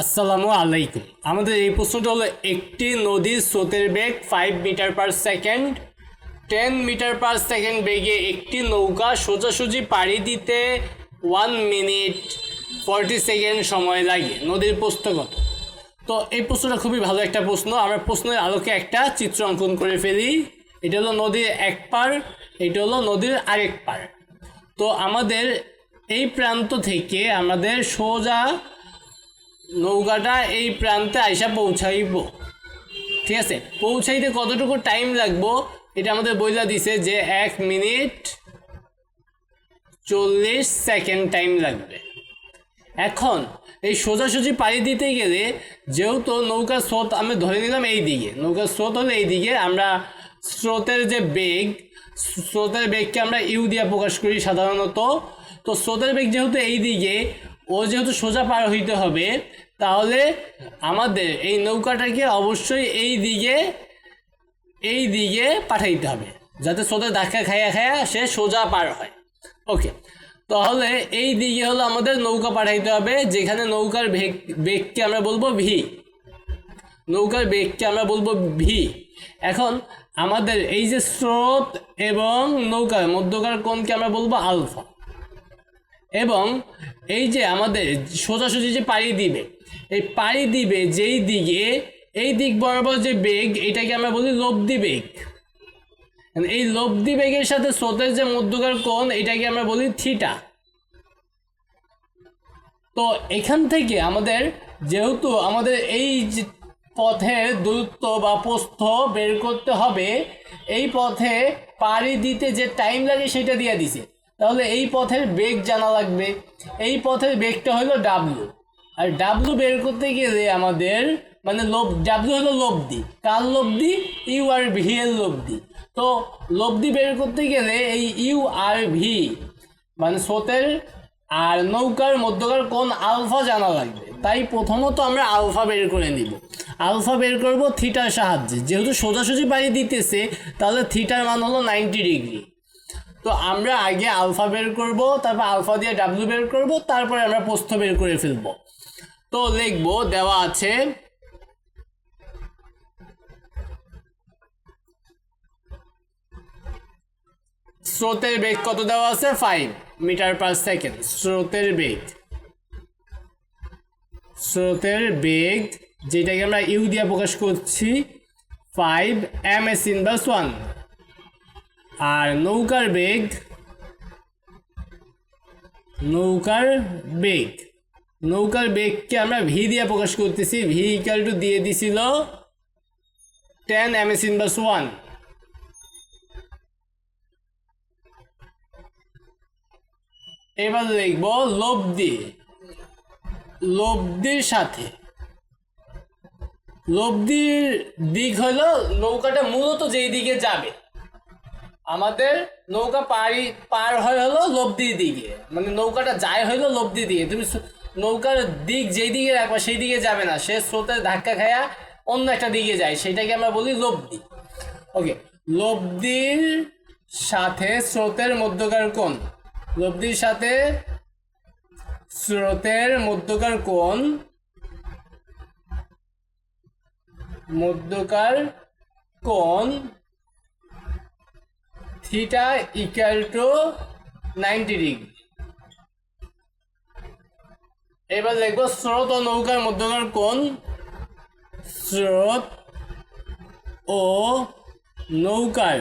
আসসালামু আলাইকুম। আমাদের এই প্রশ্নটা হলো, একটি নদীর স্রোতের বেগ five metre per second ten metre per second বেগে একটি নৌকা সোজাসুজি পাড়ি দিতে ওয়ান মিনিট ফর্টি সেকেন্ড সময় লাগে। নদীর প্রস্থ কত? তো এই প্রশ্নটা খুবই ভালো একটা প্রশ্ন। আমরা প্রশ্নের আলোকে একটা চিত্র অঙ্কন করে ফেলি। এটা হলো নদীর এক পার এটা হলো নদীর আরেক পার তো আমাদের এই প্রান্ত থেকে আমাদের সোজা নৌকাটা এই প্রান্তে আইসা পৌঁছাইব। ঠিক আছে? পৌঁছাইতে কতটুকু টাইম লাগবো? এটা আমাদের বইলা দিছে যে এক মিনিট চল্লিশ সেকেন্ড টাইম লাগবে। এখন, এই সোজাসুজি পাড়ি দিতে গেলে যেহেতু নৌকার স্রোত আমি ধরে নিলাম এই দিকে নৌকার স্রোত হলো এই দিকে, আমরা স্রোতের যে বেগ, স্রোতের বেগকে আমরা ইউ দিয়ে প্রকাশ করি সাধারণত। তো স্রোতের বেগ যেহেতু এই দিকে ও যেহেতু সোজা পার হইতে হবে, তাহলে আমাদের এই নৌকাটাকে অবশ্যই এই দিকে এই দিকে পাঠাইতে হবে, যাতে স্রোতের ধাক্কা খাইয়া খাইয়া সে সোজা পার হয়। ওকে, তাহলে এই দিকে হলো আমাদের নৌকা পাঠাইতে হবে, যেখানে নৌকার বেগ বেগকে আমরা বলব ভি। নৌকার বেগকে আমরা বলব ভি। এখন আমাদের এই যে স্রোত এবং নৌকার মধ্যকার কোণকে আমরা বলব আলফা। এবং এই যে আমাদের সোজাসুজি যে পাড়ি দিবে, এই পাড়ি দিবে যেই দিকে, এই দিক বরাবর যে বেগ, এটাকে আমরা বলি লব্ধি বেগ। এই লব্ধি বেগের সাথে স্রোতের যে মধ্যকার কোণ, এটাকে আমরা বলি থিটা। তো এখান থেকে আমাদের যেহেতু আমাদের এই যে পথের দূরত্ব বা প্রস্থ বের করতে হবে, এই পথে পাড়ি দিতে যে টাইম লাগে সেটা দিয়ে দিছে। তাহলে এই পথের বেগ জানা লাগবে। এই পথের বেগটা হলো ডাব্লু আর ডাব্লু বের করতে গেলে আমাদের মানে লোভ ডাব্লু হলো লব্ধি। কার লব্ধি? ইউ আর ভি এর লব্ধি। তো লব্ধি বের করতে গেলে এই ইউ আর ভি মানে স্রোতের আর নৌকার মধ্যকার কোন আলফা জানা লাগবে। তাই প্রথমত আমরা আলফা বের করে নিব। আলফা বের করব থিটার সাহায্যে। যেহেতু সোজাসুজি বাড়ি দিতেছে, তাহলে থিটার মান হলো নাইনটি ডিগ্রি তো আমরা আগে আলফা বের করব, তারপর আলফা দিয়ে ডাব্লিউ বের করব, তারপরে আমরা প্রস্থ বের করে ফেলব। তো লিখব, দেওয়া আছে, স্রোতের বেগ কত দেওয়া আছে? ফাইভ মিটার পার সেকেন্ড স্রোতের বেগ। স্রোতের বেগ, যেটাকে আমরা ইউ দিয়ে প্রকাশ করছি five m s inverse one আর নৌকার বেগ নৌকার বেগ। নৌকার বেগকে আমরা ভি দিয়ে প্রকাশ করতেছি। ভি টু দিয়ে দিছিল ten m s inverse one এবার লিখব লব্ধি। লব্ধির সাথে। লব্ধির দিক হলো নৌকাটা মূলত যেই দিকে যাবে। আমাদের নৌকা পাড়ি পার হয় হলো লব্ধির দিকে। মানে নৌকাটা যায় হইল লব্ধির দিকে। তুমি নৌকার দিক যেই দিকে রাখবা, সেই দিকে যাবে না। সে স্রোতের ধাক্কা খায়া অন্য একটা দিকে যায়। সেটাকে আমরা বলি লব্ধি ওকে লব্ধির সাথে স্রোতের মধ্যকার কোণ। লব্ধির সাথে স্রোতের মধ্যকার কোণ মধ্যকার কোণ theta equal to ninety degree এবার লিখব স্রোত ও নৌকার মধ্যকার কোণ। স্রোত ও নৌকার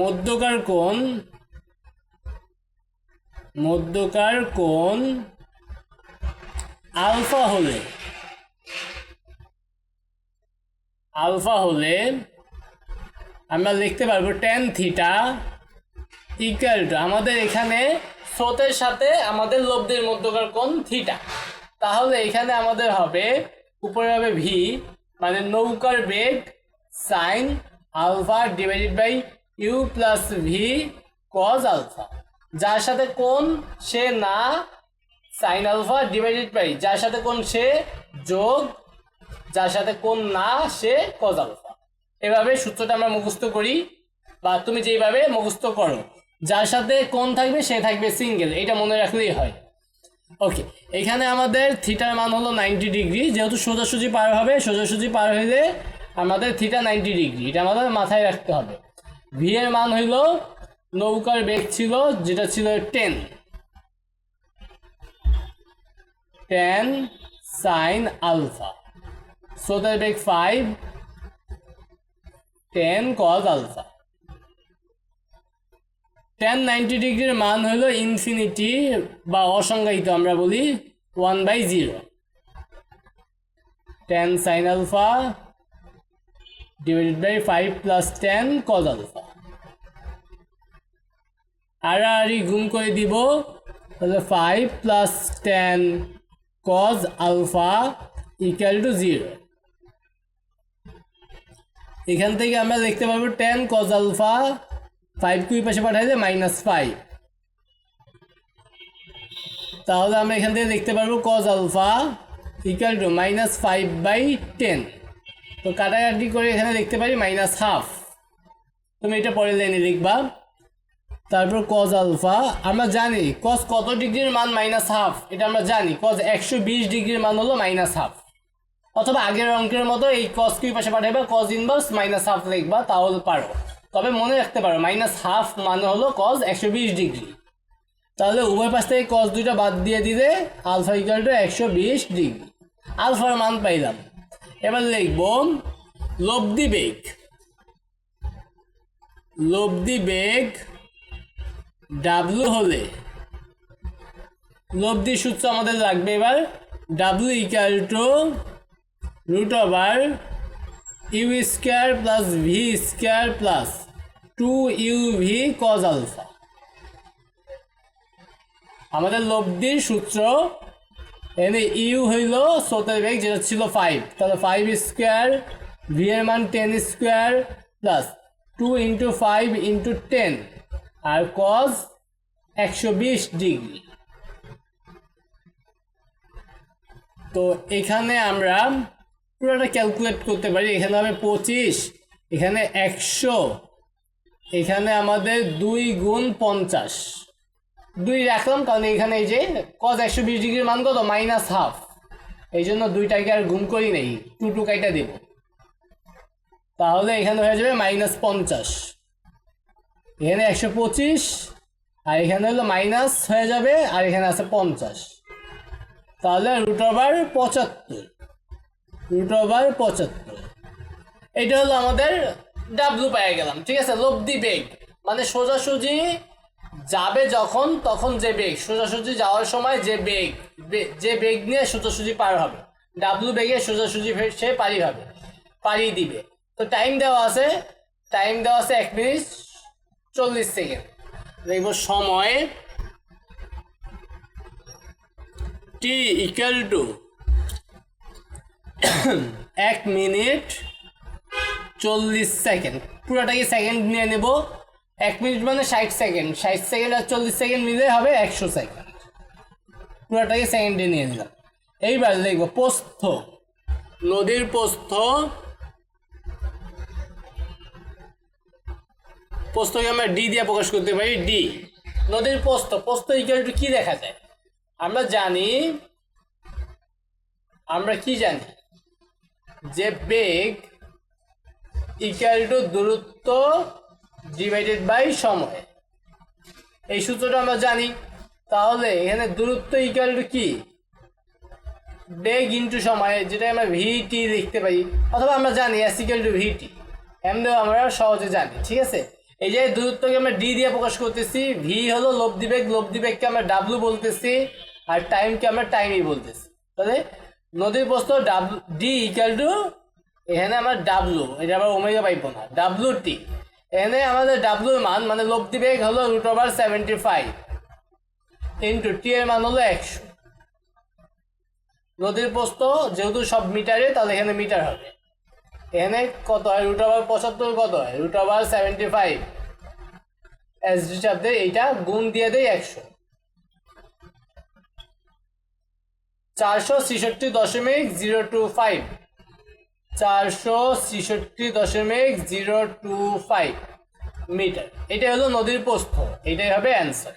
মধ্যকার কোণ। মধ্যকার কোণ আলফা হলে আলফা হলে আমরা লিখতে পারব টেন থিটা ইকুয়াল টু আমাদের এখানে স্রোতের সাথে আমাদের লব্ধির মধ্যকার কোণ থিটা তাহলে এখানে আমাদের হবে, উপরে হবে ভি মানে নৌকার বেগ sine alpha divided by u plus v cos alpha যার সাথে কোন সে না সাইন আলফা ডিভাইডেড বাই যার সাথে কোন সে যোগ, যার সাথে কোন না সে কজ আলফা এভাবে সূত্রটা আমরা মুখস্থ করি বা তুমি যেইভাবে মুখস্থ করো। যার সাথে কোন থাকবে, সে থাকবে সিঙ্গেল, এটা মনে রাখলেই হয়। ওকে, এখানে আমাদের থিটার মান হলো নাইনটি ডিগ্রি, যেহেতু সোজাসুজি পার হবে, সোজাসুজি পার হইলে আমাদের থিটা নাইনটি ডিগ্রি, এটা আমাদের মাথায় রাখতে হবে। ভি এর মান হইল নৌকার বেগ ছিল, যেটা ছিল টেন। Ten sine alpha. স্রোতের বেগ five ten cos alpha tan ninety ডিগ্রির মান হলো ইনফিনিটি বা অসংজ্ঞায়িত আমরা বলি one by zero ten sine alpha divided by five plus ten cos alpha আড়াআড়ি গুণ করে দিব তাহলে five plus ten cos alpha equal to zero এখান থেকে আমরা লিখতে পারব টেন কজ আলফা ফাইভ কুই পাশে পাঠাইলে মাইনাস ফাইভ তাহলে আমরা এখান থেকে দেখতে পারব cos alpha equal to minus five by ten তো কাটাকাটি করে এখানে দেখতে পারি মাইনাস হাফ তুমি এটা পরে লাইনে লিখবা। তারপর কজ আলফা আমরা জানি কজ কত ডিগ্রির মান মাইনাস হাফ এটা আমরা জানি। কজ একশো বিশ ডিগ্রির মান হলো মাইনাস হাফ অথবা আগের অঙ্কের মতো এই কজ কিউ পাশে পাঠাবে কজ ইনভার্স মাইনাস হাফ লিখবা, তাহলে পারো। তবে মনে রাখতে পারো মাইনাস হাফ মানে হলো কজ একশো বিশ ডিগ্রি তাহলে উভয় পাশ থেকে কজ দুইটা বাদ দিয়ে দিলে আলফা ইকুয়াল টু একশো বিশ ডিগ্রি আলফার মান পাইলাম। এবার লিখব, লব্ধি বেগ। লব্ধি বেগ ডাব্লু হলে লব্ধি সূত্র আমাদের লাগবে এবার W equal to root over u square plus v square plus two u v cos alpha আমাদের লব্ধির সূত্র এখানে ইউ হইল স্রোতের বেগ যেটা ছিল ফাইভ তাহলে ফাইভ স্কোয়ার ভি এর মান ten square plus two into five into ten আর কজ একশো বিশ ডিগ্রি তো এখানে আমরা পুরোটা ক্যালকুলেট করতে পারি। এখানে হবে পঁচিশ, এখানে একশো, এখানে আমাদের দুই গুণ পঞ্চাশ। দুই রাখলাম, কারণ এখানে এই যে কজ একশো বিশ ডিগ্রির মান কত? মাইনাস হাফ এই জন্য দুইটাকে আর গুণ করি নেই টু টু কাইটা দেব। তাহলে এখানে হয়ে যাবে মাইনাস পঞ্চাশ। এখানে একশো পঁচিশ, আর এখানে হলো মাইনাস হয়ে যাবে, আর এখানে আছে পঞ্চাশ। তাহলে রুট ওভার পঁচাত্তর। রুট ওভার পঁচাত্তর। এটা হলো আমাদের ডাব্লু পেয়ে গেলাম, ঠিক আছে? লব্ধি বেগ। মানে সোজাসুজি যাবে যখন, তখন যে বেগ। সোজাসুজি যাওয়ার সময় যে বেগ যে বেগ নিয়ে সোজাসুজি পার হবে। ডাব্লু বেগে সোজাসুজি সে পারি হবে পারি দিবে। তো টাইম দেওয়া আছে টাইম দেওয়া আছে এক মিনিট চল্লিশ সেকেন্ড দেখব সময় টি ইকুয়াল টু এক মিনিট চল্লিশ সেকেন্ড। পুরোটাকে সেকেন্ড নিয়ে নেব। এক মিনিট মানে ষাট সেকেন্ড। ষাট সেকেন্ড আর চল্লিশ সেকেন্ড মিলে হবে একশো সেকেন্ড। পুরোটাকে সেকেন্ডে নিয়ে নিলাম। এইবার দেখব প্রস্থ নদীর প্রস্থ প্রস্থকে আমরা ডি দিয়ে প্রকাশ করতে পারি, ডি। নদীর প্রস্থ প্রস্থ ইকুয়াল টু কি দেখা যায়? আমরা জানি, আমরা কি জানি? যে বেগ ইকুয়াল টু দূরত্ব ডিভাইডেড বাই সময়। এই সূত্রটা আমরা জানি। তাহলে এখানে দূরত্ব ইকুয়াল টু কি? বেগ ইন্টু সময় যেটা আমরা ভিটি লিখতে পারি। অথবা আমরা জানি এস ইকুয়াল টু ভিটি এমনিও আমরা সহজে জানি, ঠিক আছে? এই যে দূরত্বকে আমরা ডি দিয়ে প্রকাশ করতেছি ভি হলো লব্ধি বেগ, লব্ধি বেগকে আমরা ডাব্লু বলতেছি, আর টাইমকে আমরা টাইমই বলতেছি। তাহলে নদীর প্রস্থ ডাব্লু ডি ইকুয়াল টু এখানে আমার ডাব্লু এটা আবার ওমেগা পাইবো না। ডাব্লু টি এখানে আমাদের ডাব্লুর মান মানে লব্ধি বেগ হলো root over seventy five into t এর মান হলো একশো নদীর প্রস্থ যেহেতু সব মিটারে তাহলে এখানে মিটার হবে। এখানে কত হয়? রুট ওভার পঁচাত্তর কত হয়? Root over seventy five S D শব্দে এইটা গুণ দিয়ে দেয় একশো। চারশো ছেষট্টি দশমিক জিরো টু ফাইভ। চারশো ছেষট্টি দশমিক জিরো টু ফাইভ মিটার। এটা হলো নদীর প্রস্থ। এটাই হবে অ্যান্সার